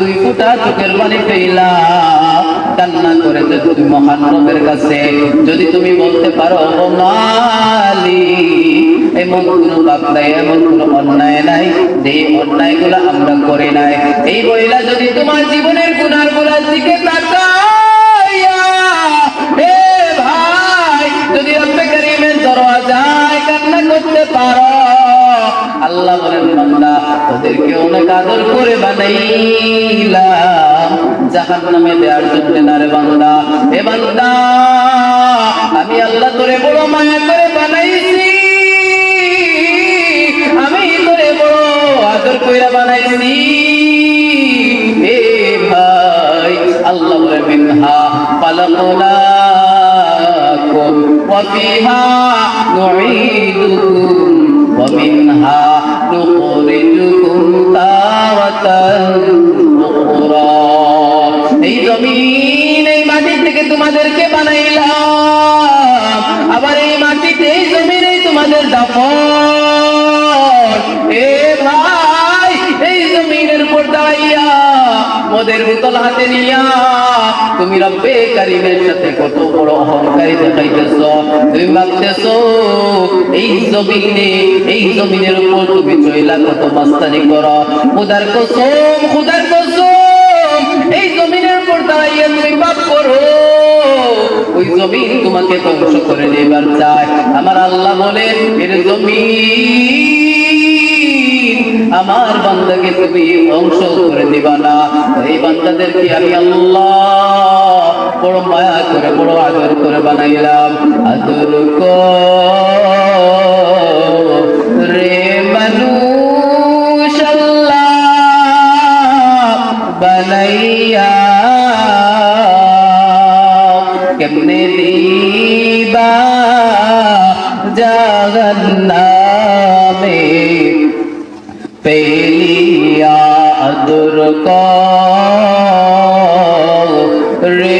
দুই ফুটা চোখের পানি পেলা কান্না করে যে তুমি মহান রবের কাছে। যদি তুমি বলতে পারো, ও মালি, এমন কোনো পাপ নাই, এমন কোনো অন্যায় নাই, যে অন্যায়গুলা আমরা করি নাই। এই বইলা যদি তোমার জীবনের গুনারগুলার দিকে তাকাইয়া, হে ভাই, যদি রব্বে করিমের দরওয়াজায় কান্না করতে পারো আল্লাহ বলেন, বান্দা, তোদেরকে অনেক আদর করে বানাইলাম জাহান নামে দেওয়ার জন্য না রে বান্দা। এ বান্দা, আমি আল্লাহ তোরে বড় মায়া করে বানাইছি। আমি তোরে বড় আদর কইরা বানাইছি। এ ভাই, আল্লাহ বলে মিনহা পালাকুম ওয়া ফিহা নুঈদুকুম نخرجكم تارة أخرى. এই জমিন, এই মাটি থেকে তোমাদেরকে বানাইলাম। আবার এই মাটিতে এই জমিনে তোমাদের দাফন মদের বোতল হাতে নিয়া, তুমি রব্বে কারিমের সাথে কত বড় অহংকারী দেখাইতেছ। তুমি ভাবতেছ, এই জমিনে, এই জমিনের উপর তুমি চইলা কত মাস্তানি করো। খুদার কসম খুদার কসম, এই জমিনের উপর দাঁড়াইয়া তুমি পাপ করো। ওই জমিন তোমাকে ধ্বংস করে দেবার চায় আমার আল্লাহ বলেন, এর জমিন আমার বান্দাকে তুমি ধ্বংস করে দিবা না। এই বান্দাদেরকে আমি বড় মায়া করে, বড় আদর করে বানাইলাম। আদর রে পেলিয়া আদর রে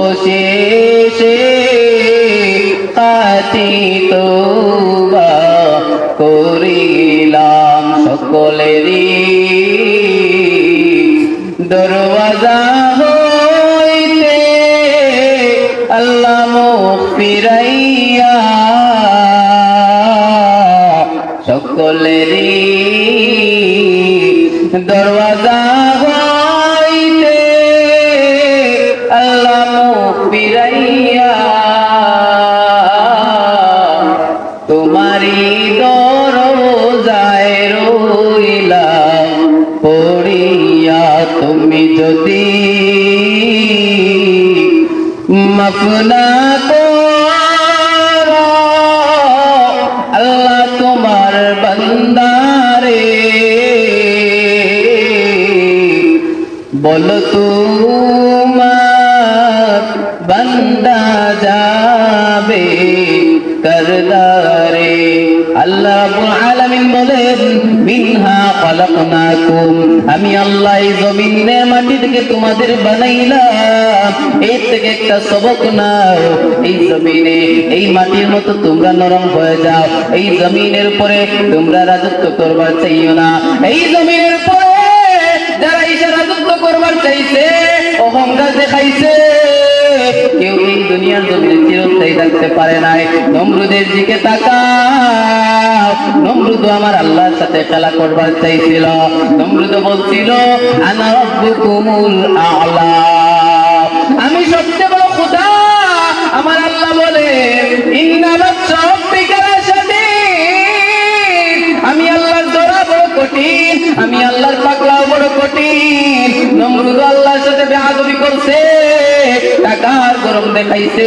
অবশেষে পাতি তোবা করিলাম সকলেরই। দরওয়াজা হইতে আল্লাহ মুখ ফিরাইয়া সকলেরই দরওয়াজা দরজায় রইলাম পড়িয়া তুমি যদি মাফনা আল্লাহ তোমার বন্দারে বলো তোমার বন্দা মিনহা খলাকনাকুম। আমি আল্লাহ এই জমিনের মাটি থেকে তোমাদের বানাইলাম। এর থেকে একটা সবক নাও। এই জমিনে, এই মাটির মতো তোমরা নরম হয়ে যাও। এই জমিনের উপরে তোমরা রাজত্ব করবার চাইও না। এই জমিনের উপরে যারা এসে রাজত্ব করবার চাইছে, অহংকার দেখাইছে, কেউ এই দুনিয়ার জমিনে চিরস্থায়ী থাকতে পারে নাই। নমরুদের দিকে তাকাও। নমরুদ আমার আল্লাহর সাথে খেলা করবার চাইছিল। নমরুদ বলছিল, আনা রব্বুকুমুল আলা। আমি সবচেয়ে বড় খোদা আমার আল্লাহ বলে, ইন্না রব্বিকা আমি আল্লাহর দরা বড় কঠিন, আমি আল্লাহর পাকড়াও বড় কঠিন। নমরুদ আল্লাহর সাথে বেআদবি করছে, টাকার গরম দেখাইছে।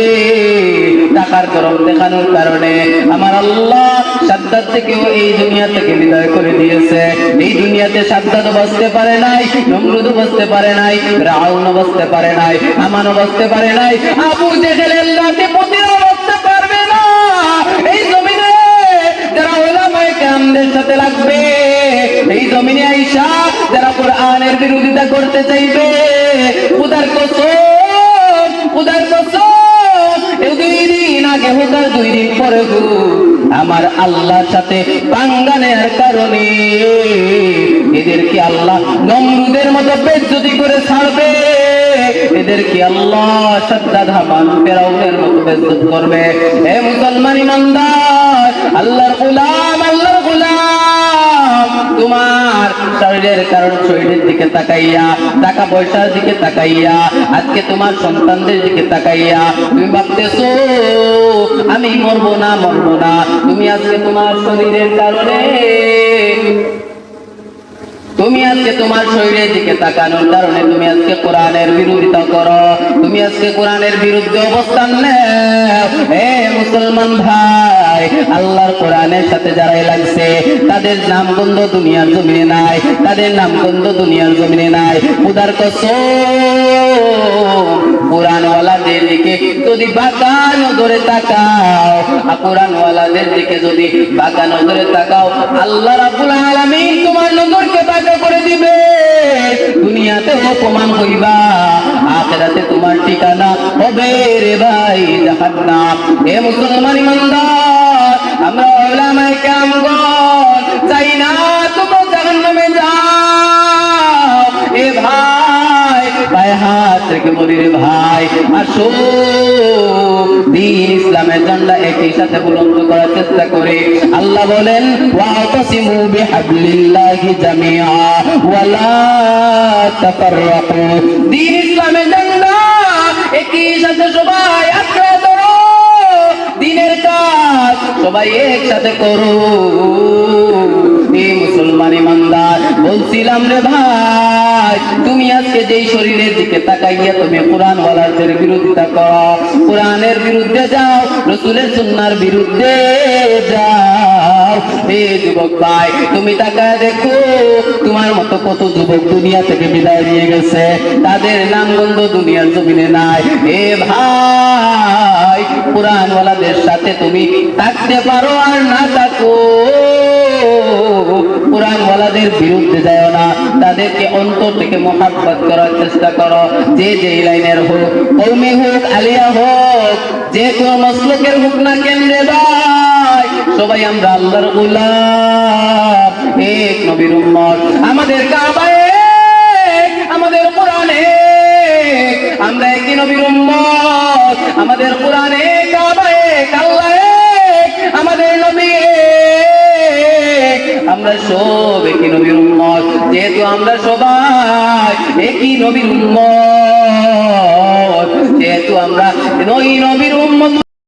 টাকার গরম দেখানোর কারণে আমার আল্লাহ সাদ্দাত থেকেও এই দুনিয়া থেকে বিদায় করে দিয়েছে। এই দুনিয়াতে সাদ্দাত বসতে পারে নাই নমরুদ বসতে পারে নাই রাউন বসতে পারে নাই, আমানও বসতে পারে নাই। আবু জেহেলের লাঠি প্রতিরোধ করতে পারবে না। এই জমিনে যারা ওলামায়ে কেরামদের সাথে লাগবে, এই জমিনে আইসা যারা কোরআনের বিরোধিতা করতে চাইবে উদার কসম কসম দুই দিন আগে হোক আর দুই দিন পরে আমার আল্লাহর সাথে পাঙ্গা নেয়ার কারণে। এদেরকে আল্লাহ নমরুদের মতো বেজ্জতি করে ছাড়বে। এদেরকে আল্লাহ সাদ্দাদ হামান ফেরাউনের মতো বেজ্জত করবে। হে মুসলমান ইমানদার, আল্লাহর গোলাম তোমার শরীরের কারণ শরীরের দিকে তাকাইয়া, টাকা পয়সার দিকে তাকাইয়া, আজকে তোমার সন্তানদের দিকে তাকাইয়া তুমি ভাবতেছো, আমি মরবো না মরবো না। তুমি আজকে তোমার শরীরের কারণে তুমি আজকে তোমার শরীরের দিকে তাকানোর কারণে তুমি আজকে কোরআনের বিরোধিতা করো। তুমি আজকে কোরআনের বিরুদ্ধে অবস্থান হে মুসলমান ভাই, আল্লাহর কোরআনের সাথে যারাই লাগছে, তাদের নাম গন্ধ দুনিয়ার জমিনে নাই, তাদের নাম গন্ধ দুনিয়ার জমিনে নাই। উদার কসম, কোরআনওয়ালাদের দিকে যদি বাঁকা নজরে তাকাও কোরআনওয়ালাদের দিকে যদি বাঁকা নজরে তাকাও, আল্লাহ রাব্বুল আলামিন তোমার নজরকে বাঁকা করে দিবে। দুনিয়াতে অপমান হইবা আখেরাতে তোমার ঠিকানা হবে রে ভাই জাহান্নাম। হে মুসলমান ইমানদার, আমরা ওলামায়ে কেরামগণ চাই না হাত থেকে বলি রে ভাই আসো দিন ইসলামের ঝান্ডা একই সাথে বুলন্দ করার চেষ্টা করে। আল্লাহ বলেন, ওয়াতাসিমু বিহাবলিল্লাহি ওয়ালা তাফাররাকু। দিন ইসলামের একই সাথে সবাই ধরো। দিনের কাজ সবাই একসাথে করো। মুসলমান ইমানদার, বলছিলাম রে ভাই, তুমি আজকে যেই শরীরের দিকে তাকাইয়া তুমি কোরআন ওয়ালাদের বিরোধিতা করো, কোরআনের বিরুদ্ধে যাও, রসুলের সুন্নার বিরুদ্ধে যাও। এ যুবক ভাই, তুমি তাকায় দেখো, তোমার মতো কত যুবক দুনিয়া থেকে বিদায় নিয়ে গেছে, তাদের নাম গন্ধ দুনিয়ার জমিনে নাই। এ ভাই কোরআন ওয়ালাদের সাথে তুমি থাকতে পারো আর না থাকো। কোরআন ওয়ালাদের বিরুদ্ধে যায় না। তাদেরকে অন্তর থেকে করার চেষ্টা করো। যে লাইনের হোক হোক, আলিয়া হোক, যে কোনো হোক না কেন্দ্রে সবাই আমরা আল্লাহর গোলাম, এক নবীর উম্মত। আমাদের কাবায় আমাদের কোরআনে আমরা একই নবীর উম্মত, আমাদের